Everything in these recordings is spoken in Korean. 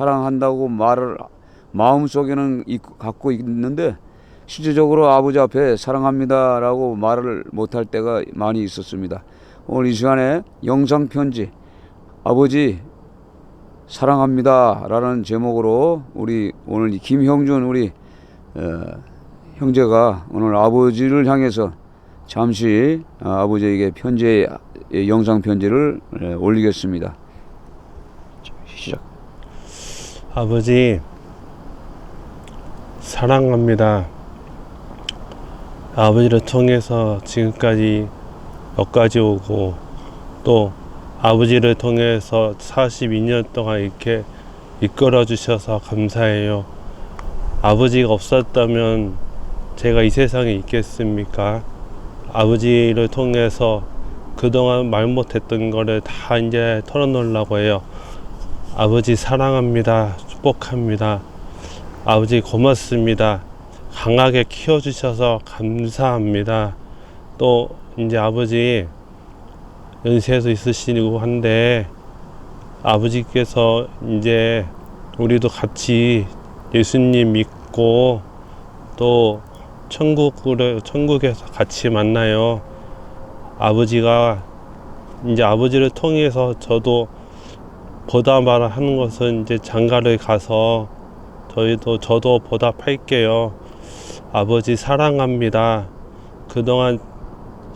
사랑한다고 말을 마음속에는 있- 갖고 있는데 실질적으로 아버지 앞에 사랑합니다라고 말을 못할 때가 많이 있었습니다. 오늘 이 시간에 영상 편지 아버지 사랑합니다라는 제목으로 우리 오늘 이 김형준 우리 어, 형제가 오늘 아버지를 향해서 잠시 어, 아버지에게 편지 예, 영상 편지를 예, 올리겠습니다. 시작. 아버지 사랑합니다. 아버지를 통해서 지금까지 여기까지 오고 또 아버지를 통해서 42년 동안 이렇게 이끌어 주셔서 감사해요. 아버지가 없었다면 제가 이 세상에 있겠습니까? 아버지를 통해서 그동안 말 못했던 거를 다 이제 털어놓으려고 해요. 아버지 사랑합니다. 축복합니다. 아버지 고맙습니다. 강하게 키워주셔서 감사합니다. 또 이제 아버지 연세에서 있으시고 한데 아버지께서 이제 우리도 같이 예수님 믿고 또 천국을 천국에서 같이 만나요. 아버지가 이제 아버지를 통해서 저도 보답을 하는 것은 이제 장가를 가서 저희도 저도 보답할게요. 아버지 사랑합니다. 그동안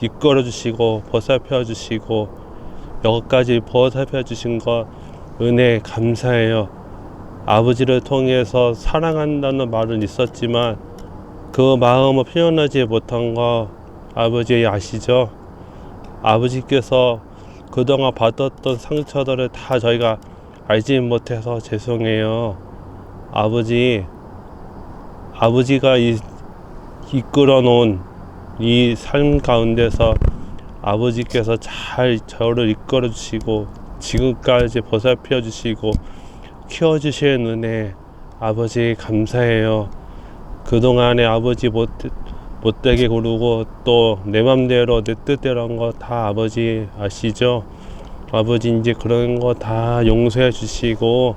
이끌어 주시고 보살펴 주시고 여기까지 보살펴 주신 것 은혜 감사해요. 아버지를 통해서 사랑한다는 말은 있었지만 그 마음을 표현하지 못한 거 아버지 아시죠? 아버지께서 그동안 받았던 상처들을 다 저희가 알지 못해서 죄송해요. 아버지, 아버지가 이, 이끌어 놓은 이 삶 가운데서 아버지께서 잘 저를 이끌어 주시고 지금까지 보살펴 주시고 키워 주시는 은혜 아버지 감사해요. 그동안에 아버지 못 못되게 구르고 또 내 맘대로 내 뜻대로 한 거 다 아버지 아시죠? 아버지 이제 그런 거 다 용서해 주시고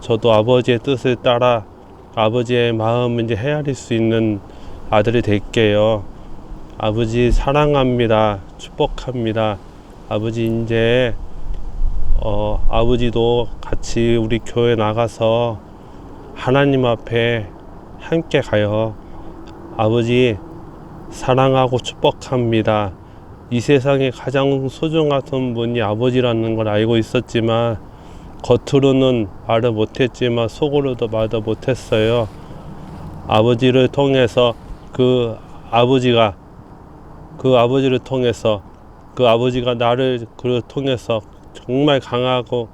저도 아버지의 뜻을 따라 아버지의 마음을 이제 헤아릴 수 있는 아들이 될게요. 아버지 사랑합니다. 축복합니다. 아버지 이제 어, 아버지도 같이 우리 교회 나가서 하나님 앞에 함께 가요. 아버지 사랑하고 축복합니다. 이 세상에 가장 소중한 분이 아버지라는 걸 알고 있었지만 겉으로는 말을 못했지만 속으로도 말을 못했어요. 아버지를 통해서 그 아버지가 그 아버지를 통해서 그 아버지가 나를 그 통해서 정말 강하고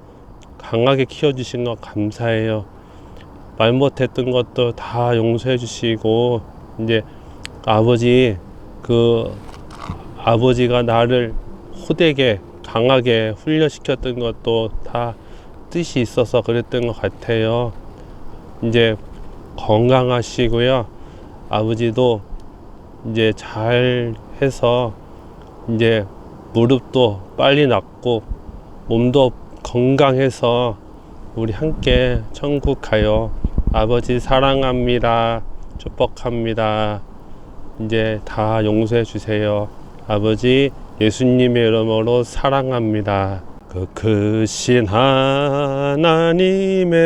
강하게 키워주신 것 감사해요. 말 못했던 것도 다 용서해 주시고 이제 아버지 그 아버지가 나를 호되게 강하게 훈련시켰던 것도 다 뜻이 있어서 그랬던 것 같아요. 이제 건강하시고요. 아버지도 이제 잘 해서 이제 무릎도 빨리 낫고 몸도 건강해서 우리 함께 천국 가요. 아버지 사랑합니다. 축복합니다. 이제 다 용서해 주세요. 아버지 예수님의 이름으로 사랑합니다. 그 크신 하나님의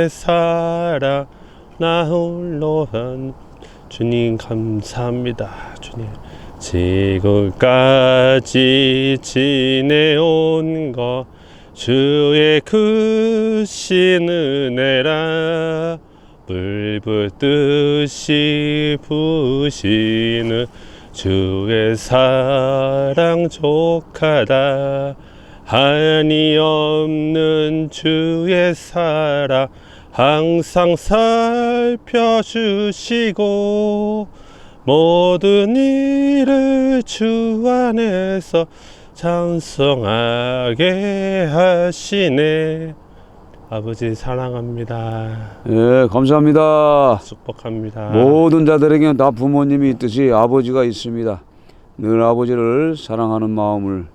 사랑 나 홀로 한 주님 감사합니다. 주님 지금까지 지내온 것 주의 크신 은혜라 불붙듯이 부시는 주의 사랑 족하다. 한이 없는 주의 사랑 항상 살펴주시고 모든 일을 주 안에서 찬송하게 하시네 아버지 사랑합니다 예, 감사합니다. 축복합니다 모든 자들에게는 다 부모님이 있듯이 아버지가 있습니다. 늘 아버지를 사랑하는 마음을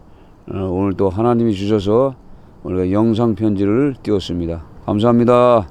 어, 오늘 또 하나님이 주셔서 우리가 영상 편지를 띄웠습니다. 감사합니다.